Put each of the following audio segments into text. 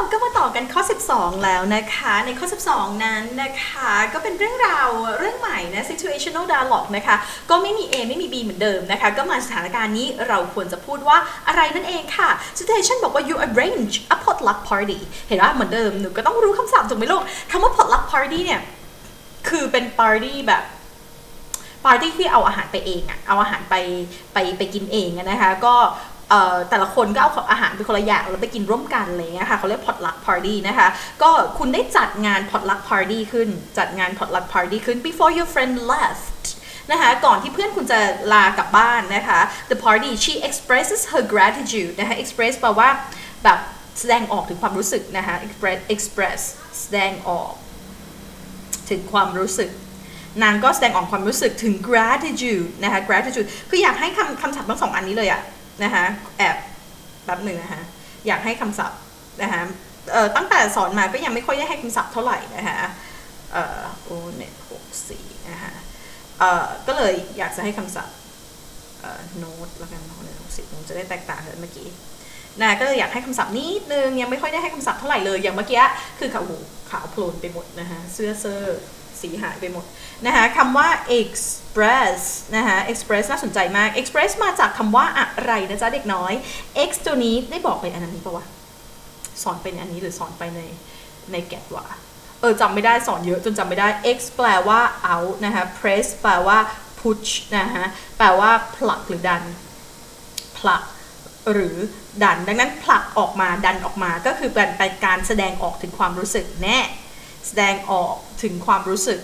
เราก็มาต่อกันข้อ 12 แล้วนะคะ ในข้อ 12 นั้นนะคะ ก็เป็นเรื่องราวเรื่องใหม่นะ situational dialogue นะคะ ก็ไม่มี A ไม่มี B เหมือนเดิมนะคะ ก็มาสถานการณ์นี้เราควรจะพูดว่าอะไรนั่นเองค่ะ situation บอกว่า you arrange a potluck party เห็นว่าเหมือนเดิมหนูก็ต้องรู้คำศัพท์ถูกไหมลูกคำว่า potluck party เนี่ยคือเป็น party แบบปาร์ตี้ที่เอาอาหารไปเองอะเอาอาหารไปไปไปกินเองนะคะ ก็ แต่ละคนก็เอาอาหารไปคนละอย่างแล้วไปกินร่วมกันอะไรเลยนะคะเขาเรียก potluck party นะคะ ก็คุณได้จัดงาน potluck party ขึ้น จัดงาน potluck party ขึ้น before your friend left นะคะก่อนที่เพื่อนคุณจะลากลับบ้านนะคะ the party she expresses her gratitude นะคะ express แปลว่าแบบแสดงออกถึงความรู้สึกนะคะ express express แสดงออก ถึงความรู้สึก นางก็แสดงออกความรู้สึกถึง gratitude นะคะ gratitude คืออยากให้คำคำศัพท์ทั้งสองอันนี้เลยอะ นะคะแอบแป๊บหนึ่งนะคะอยากให้คำศัพท์นะคะตั้งแต่สอนมาก็ยังไม่ค่อยได้ให้คำศัพท์เท่าไหร่นะคะเออโอเน็ตหกสี่นะคะเออก็เลยอยากจะให้คำศัพท์โน้ตแล้วกันโน้ตหกสิบมันจะได้แตกต่างกันเมื่อกี้นะก็เลยอยากให้คำศัพท์นิดนึงยังไม่ค่อยได้ให้คำศัพท์เท่าไหร่เลยอย่างเมื่อกี้คือขาวหูขาวโพลนไปหมดนะคะเสื้อเซอร์ สีหายไปหมดนะคะคำว่า express นะคะ express น่าสนใจมาก express มาจากคำว่าอะไรนะจ๊ะเด็กน้อย x ตัวนี้ได้บอกไปอันนี้ปะวะสอนไปในอันนี้หรือสอนไปในในแกดวะเออจำไม่ได้สอนเยอะจนจำไม่ได้ x แปลว่า out นะคะ press แปลว่า push นะคะแปลว่าผลักหรือดันผลักหรือดัน ดังนั้นผลักออกมาดันออกมาก็คือเป็นเป็นการแสดงออกถึงความรู้สึกแน่ แสดงออกถึงความรู้สึก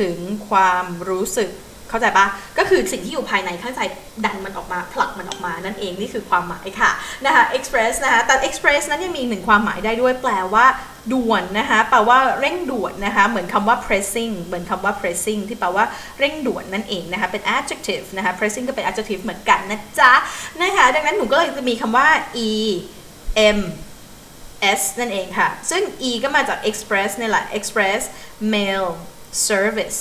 ถึงความรู้สึกเข้าใจปะก็คือสิ่งที่อยู่ภายในข้างใจดันมันออกมาผลักมันออกมานั่นเองนี่คือความหมายค่ะนะคะ express นะคะแต่ express นั้นยังมีหนึ่งความหมายได้ด้วยแปลว่าด่วนนะคะแปลว่าเร่งด่วนนะคะเหมือนคำว่า pressing เหมือนคำว่า pressing ที่แปลว่าเร่งด่วนนั่นเองนะคะเป็น adjective นะคะ pressing ก็เป็น adjective เหมือนกันนะจ๊ะนะคะดังนั้นหนูก็เลยจะมีคำว่า e m S นั่นเองค่ะ ซึ่ง E ก็มาจาก express นี่แหละ express mail service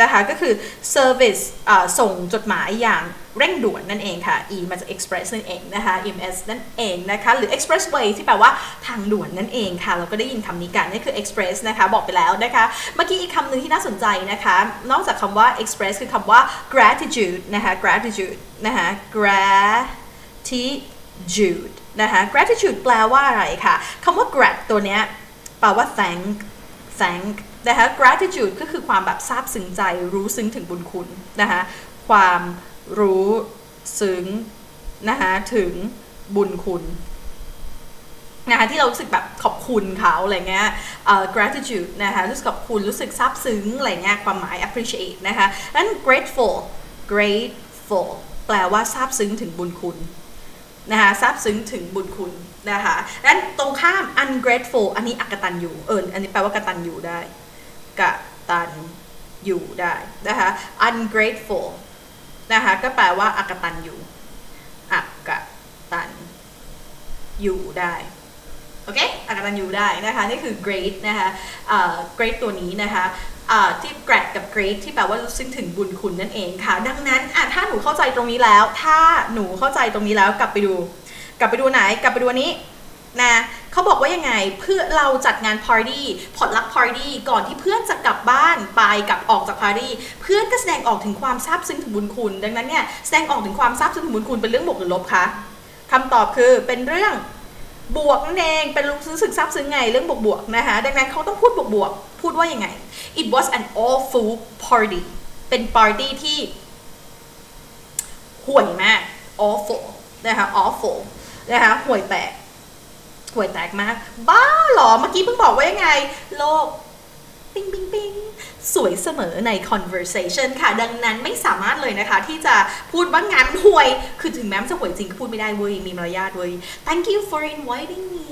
นะคะ ก็คือ service อส่งจดหมายอย่างเร่งด่วนนั่นเองค่ะ E มาจาก express นั่นเองนะคะ MS นั่นเองนะคะ หรือ expressway ที่แปลว่าทางด่วนนั่นเองค่ะ เราก็ได้ยินคำนี้กันนี่คือ express นะคะ บอกไปแล้วนะคะ เมื่อกี้อีกคำหนึ่งที่น่าสนใจนะคะ นอกจากคำว่า express คือคำว่า gratitude นะคะ gratitude นะคะ gratitude นะคะ gratitude แปลว่าอะไรคะคำว่า grat ตัวเนี้ยแปลว่า thank thank นะคะ gratitude ก็คือความแบบซาบซึ้งใจรู้ซึ้งถึงบุญคุณนะคะความรู้ซึ้งนะคะถึงบุญคุณนะคะที่เรารู้สึกแบบขอบคุณเขาอะไรเงี้ยเอ่อ gratitude นะคะรู้สึกขอบคุณรู้สึกซาบซึ้งอะไรเงี้ยความหมาย appreciate นะคะนั้น grateful grateful แปลว่าซาบซึ้งถึงบุญคุณ นะคะซาบซึ้งถึงบุญคุณนะคะนั้นตรงข้าม ungrateful อันนี้อกตันอยู่เอออันนี้แปลว่ากตันอยู่ได้กตันอยู่ได้นะคะ ungrateful นะคะก็แปลว่าอกตันอยู่อกตันอยู่ได้ โอเคอากตันอยู่ได้นะคะ นี่คือ great นะคะเอ่อ great ตัวนี้นะคะที่ grat กับ great ที่แปลว่ารู้สึกถึงบุญคุณนั่นเองค่ะ ดังนั้นอะถ้าหนูเข้าใจตรงนี้แล้ว ถ้าหนูเข้าใจตรงนี้แล้วกลับไปดู กลับไปดูไหน กลับไปดูนี้นะเขาบอกว่ายังไงเพื่อเราจัดงานปาร์ตี้พอดลักปาร์ตี้ก่อนที่เพื่อนจะกลับบ้านไปกลับออกจากปาร์ตี้เพื่อนก็แสดงออกถึงความซาบซึ้งถึงบุญคุณ ดังนั้นเนี่ยแสดงออกถึงความซาบซึ้งถึงบุญคุณเป็นเรื่องบวกหรือลบคะคำตอบคือเป็นเรื่อง บวกนั่นเองเป็นรู้สึกซับซึ้งไงเรื่องบวกบวกๆนะคะดังนั้นเขาต้องพูดบวกบวกๆพูดว่ายังไง it was an awful party เป็นปาร์ตี้ที่ห่วยมาก awful นะคะ awful นะคะห่วยแตกห่วยแตกมาก บ้าหรอเมื่อกี้เพิ่งบอกว่ายังไง โลก สวยเสมอใน conversation ค่ะ ดังนั้นไม่สามารถเลยนะคะ ที่จะพูดว่างานห่วย คือถึงแม้มันจะห่วยจริงก็พูดไม่ได้เว้ย มีมารยาทเว้ย thank you for inviting me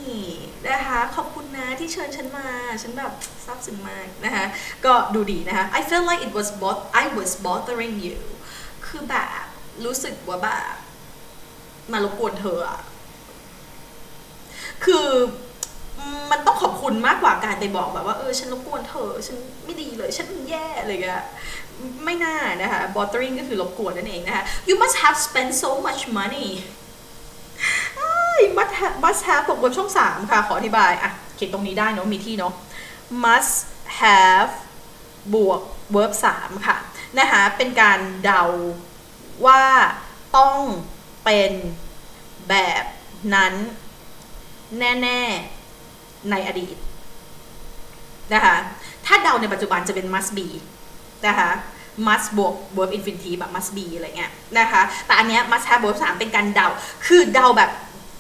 นะคะ ขอบคุณนะที่เชิญฉันมา ฉันแบบซาบซึ้งมากนะคะ ก็ดูดีนะคะ I felt like it was bot I was bothering you คือแบบ รู้สึกว่าแบบมารบกวนเธออะคือ มันต้องขอบคุณมากกว่าการไปบอกแบบว่าเออฉันรบกวนเธอ ฉันไม่ดีเลย ฉันแย่อะไรเงี้ยไม่น่านะคะ bothering ก็คือรบกวนนั่นเองนะคะ you must have spent so much money must have must have บวก verb ช่อง 3 ค่ะ ขออธิบาย อะ เขียนตรงนี้ได้เนาะมีที่เนาะ must have บวก verb 3 ค่ะ นะคะ เป็นการเดาว่าต้องเป็นแบบนั้น แน่ ๆ ในอดีตนะคะถ้าเดาในปัจจุบันจะเป็น must be นะคะ must บวก verb infinitive แบบ must be อะไรเงี้ยนะคะ แต่อันเนี้ย must have verb 3เป็นการเดา คือเดาแบบ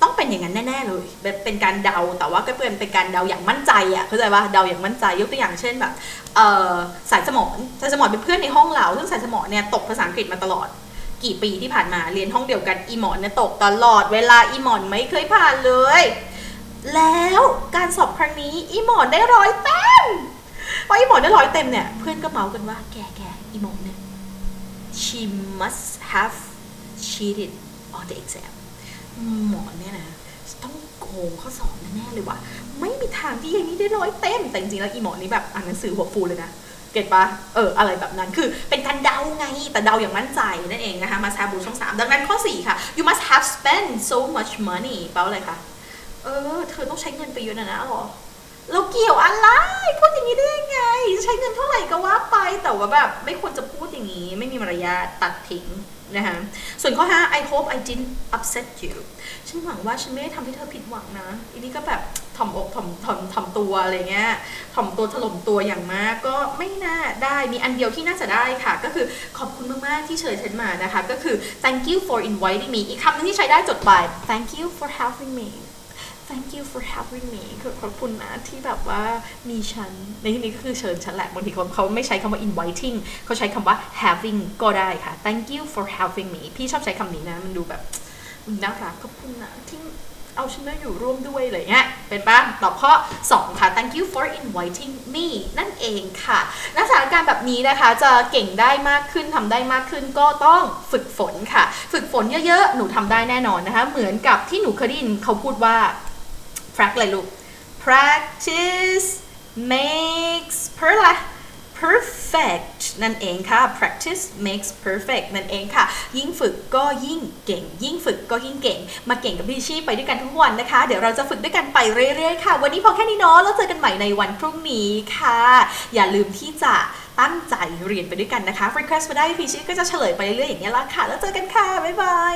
ต้องเป็นอย่างนั้นแน่ๆเลยแบบเป็นการเดา แต่ว่าก็เป็นเป็นการเดาอย่างมั่นใจอะเข้าใจป่ะเดาอย่างมั่นใจ ยกตัวอย่างเช่นแบบเอ่อสายสมอนสายสมอนเป็นเพื่อนในห้องเรา ซึ่งสายสมอนเนี่ยตกภาษาอังกฤษมาตลอด กี่ปีที่ผ่านมา เรียนห้องเดียวกัน อีหมอนเนี่ยตกตลอด เวลาอีหมอนไม่เคยผ่านเลย แล้วการสอบครั้งนี้อีหมอนได้ร้อยเต็มพออีหมอนได้ร้อยเต็มเนี่ย เพื่อนก็เมาส์กันว่าแกแกอีหมอนเนี่ย she must have cheated on the exam หมอนเนี่ยนะต้องโกงข้อสอบแน่ๆเลยว่ะไม่มีทางที่ยายนี้ได้ร้อยเต็ม แต่จริงๆแล้วอีหมอนนี่แบบอ่านหนังสือหัวฟูเลยนะเก็ตปะเออ อะไรแบบนั้น คือเป็นการเดาไง แต่เดาอย่างมั่นใจนั่นเองนะคะ must have บูช่องสามดังนั้นข้อ4ค่ะ you must have spent so much money แปลว่าอะไรคะ เออ เธอต้องใช้เงินไปเยอะนะนะหรอเราเกี่ยวอะไรพูดอย่างนี้ได้ยังไง ใช้เงินเท่าไหร่ก็ว่าไปแต่ว่าแบบไม่ควรจะพูดอย่างนี้ ไม่มีมารยาทตัดทิ้งนะคะส่วนข้อ 5 I hope I didn't upset you ฉันหวังว่าฉันไม่ได้ทำให้เธอผิดหวังนะ อันนี้ก็แบบถ่อมอกถ่อมถ่อมถ่อมตัวอะไรเงี้ยถ่อมตัวถล่มตัวอย่างมากก็ไม่น่าได้มีอันเดียวที่น่าจะได้ค่ะ ก็คือขอบคุณมาก ๆ ที่เชิญฉันมานะคะ ก็คือ thank you for inviting me อีกคำหนึงที่ใช้ได้จดไป thank you for having me thank you for having me คือขอบคุณนะที่แบบว่ามีฉัน ในที่นี้ก็คือเชิญฉันแหละบางทีเขาเขาไม่ใช้คำว่า inviting เขาใช้คำว่า having ก็ได้ค่ะ thank you for having me พี่ชอบใช้คำนี้นะ มันดูแบบน่ารักขอบคุณนะที่เอาฉันมาอยู่ร่วมด้วยอะไรเงี้ย เป็นปะตอบข้อ 2 ค่ะ thank you for inviting me นั่นเองค่ะณสถานการณ์แบบนี้นะคะ จะเก่งได้มากขึ้นทำได้มากขึ้นก็ต้องฝึกฝนค่ะ ฝึกฝนเยอะๆ หนูทำได้แน่นอนนะคะ เหมือนกับที่หนูเคยได้ยินเขาพูดว่า practice อะไรลูก practice makes per ละ perfect นั่นเองค่ะ practice makes perfect นั่นเองค่ะ ยิ่งฝึกก็ยิ่งเก่ง ยิ่งฝึกก็ยิ่งเก่ง มาเก่งกับพี่ชีไปด้วยกันทุกวันนะคะ เดี๋ยวเราจะฝึกด้วยกันไปเรื่อยๆค่ะ วันนี้พอแค่นี้เนาะ แล้วเจอกันใหม่ในวันพรุ่งนี้ค่ะ อย่าลืมที่จะตั้งใจเรียนไปด้วยกันนะคะ request มาได้พี่ชีก็จะเฉลยไปเรื่อยๆอย่างนี้ละค่ะ แล้วเจอกันค่ะ บ๊ายบาย